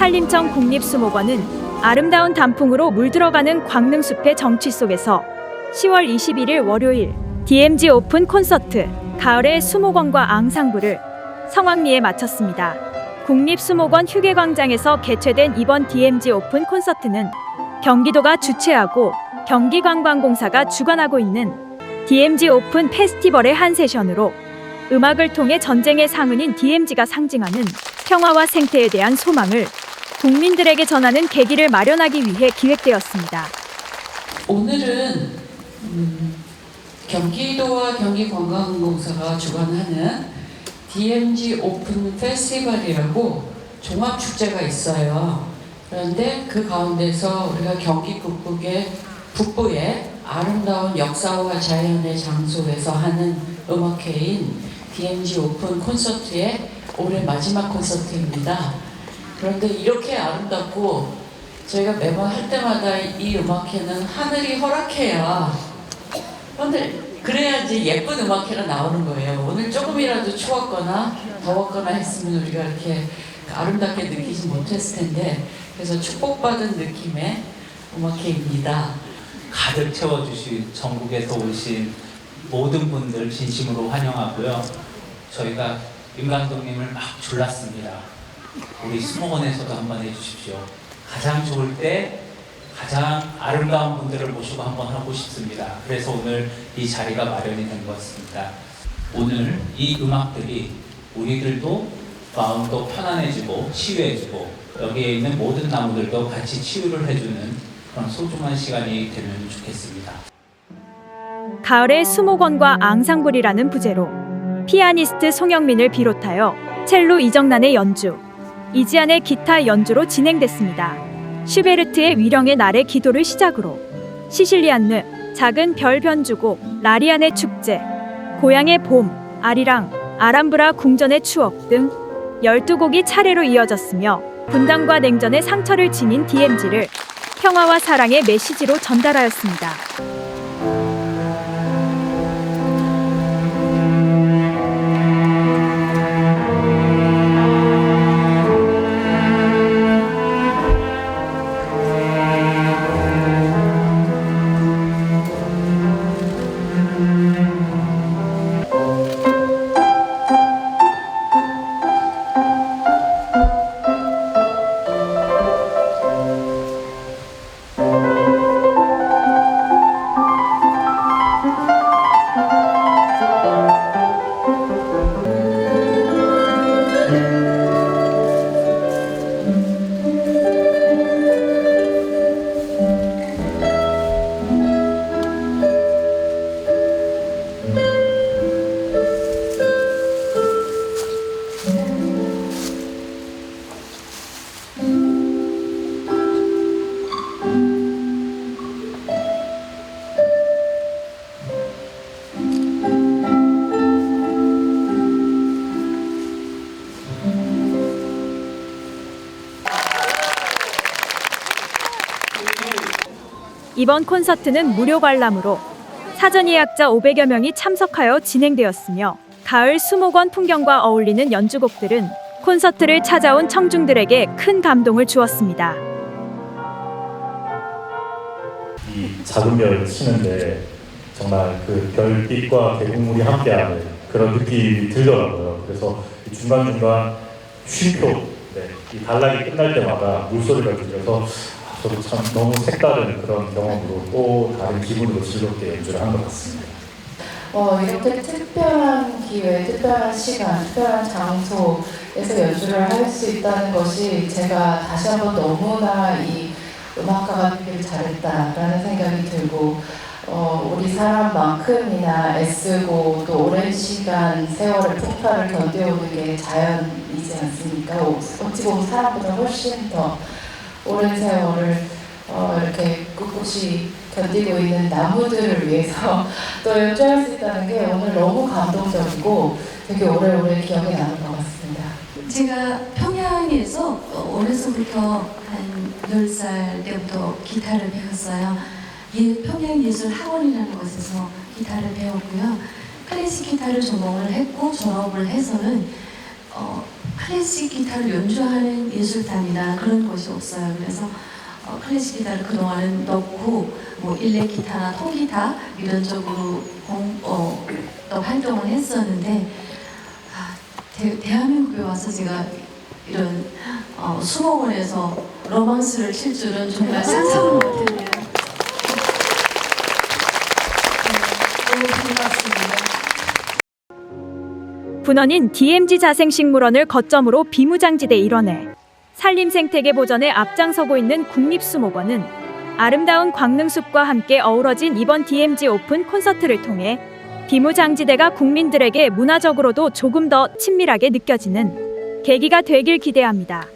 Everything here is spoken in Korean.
산림청 국립수목원은 아름다운 단풍으로 물들어가는 광릉숲의 정취 속에서 10월 21일 월요일 DMZ 오픈 콘서트 가을의 수목원과 앙상블을 성황리에 마쳤습니다. 국립수목원 휴게광장에서 개최된 이번 DMZ 오픈 콘서트는 경기도가 주최하고 경기관광공사가 주관하고 있는 DMZ 오픈 페스티벌의 한 세션으로 음악을 통해 전쟁의 상흔인 DMZ가 상징하는 평화와 생태에 대한 소망을 국민들에게 전하는 계기를 마련하기 위해 기획되었습니다. 오늘은 음, 경기도와 경기관광공사가 주관하는 DMZ 오픈 페스티벌이라고 종합 축제가 있어요. 그런데 그 가운데서 우리가 경기 북부의 북부의 아름다운 역사와 자연의 장소에서 하는 음악회인 DMZ 오픈 콘서트의 올해 마지막 콘서트입니다. 그런데 이렇게 아름답고 저희가 매번 할 때마다 이 음악회는 하늘이 허락해야 오늘 그래야지 예쁜 음악회가 나오는 거예요. 오늘 조금이라도 추웠거나 더웠거나 했으면 우리가 이렇게 아름답게 느끼지 못했을 텐데 그래서 축복받은 느낌의 음악회입니다. 가득 채워주신 전국에서 오신 모든 분들 진심으로 환영하고요. 저희가 윤 감독님을 막 졸랐습니다. 우리 수목원에서도 한번 해주십시오. 가장 좋을 때 가장 아름다운 분들을 모시고 한번 하고 싶습니다. 그래서 오늘 이 자리가 마련이 된 것 같습니다. 오늘 이 음악들이 우리들도 마음도 편안해지고 치유해지고 여기에 있는 모든 나무들도 같이 치유를 해주는 그런 소중한 시간이 되면 좋겠습니다. 가을의 수목원과 앙상블이라는 부제로 피아니스트 송영민을 비롯하여 첼로 이정란의 연주, 이지안의 기타 연주로 진행됐습니다. 슈베르트의 위령의 날의 기도를 시작으로 시실리안느, 작은 별 변주곡, 라리안의 축제, 고향의 봄, 아리랑, 아람브라 궁전의 추억 등 12곡이 차례로 이어졌으며 분단과 냉전의 상처를 지닌 DMZ를 평화와 사랑의 메시지로 전달하였습니다. 이번 콘서트는 무료 관람으로 사전 예약자 500여 명이 참석하여 진행되었으며 가을 수목원 풍경과 어울리는 연주곡들은 콘서트를 찾아온 청중들에게 큰 감동을 주었습니다. 이 작은 별 치는데 정말 그 별빛과 대국물이 함께하는 그런 느낌이 들더라고요. 그래서 이 중간중간 쉼표, 네, 이 단락이 끝날 때마다 물소리가 들려서 아, 저도 참 너무 색다른 그런 경험으로 또 다른 기분으로 즐겁게 연주를 한 것 같습니다. 어, 이렇게 특별한 기회, 특별한 시간, 특별한 장소에서 연주를 할 수 있다는 것이 제가 다시 한번 너무나 이 음악가가 되길 잘했다라는 생각이 들고 어, 우리 사람만큼이나 애쓰고 또 오랜 시간 세월의 폭발을 견뎌오는 게 자연이지 않습니까? 어, 어찌 보면 사람보다 훨씬 더 오랜 세월을 어, 이렇게 꿋꿋이 견디고 있는 나무들을 위해서 또 연주할 수 있다는 게 오늘 너무 감동적이고 되게 오래오래 기억에 남을 것 같습니다. 제가 평양에서 어, 어려서부터 한 10살 때부터 기타를 배웠어요. 예, 평양예술학원이라는 곳에서 기타를 배웠고요. 클래식 기타를 전공을 했고 졸업을 해서는 어, 클래식 기타를 연주하는 예술단이나 그런 곳이 없어요. 그래서 어, 클래식 기타를 그동안은 넣고 뭐 일렉 기타나 통기타 이런 쪽으로 공, 어, 또 활동을 했었는데 아, 대, 대한민국에 와서 제가 이런 어, 수목원에서 로망스를 칠 줄은 정말 상상을 못했네요. 네, 너무 반갑습니다. 분원인 DMZ 자생식물원을 거점으로 비무장지대 일원에 산림 생태계 보전에 앞장서고 있는 국립수목원은 아름다운 광릉숲과 함께 어우러진 이번 DMZ 오픈 콘서트를 통해 비무장지대가 국민들에게 문화적으로도 조금 더 친밀하게 느껴지는 계기가 되길 기대합니다.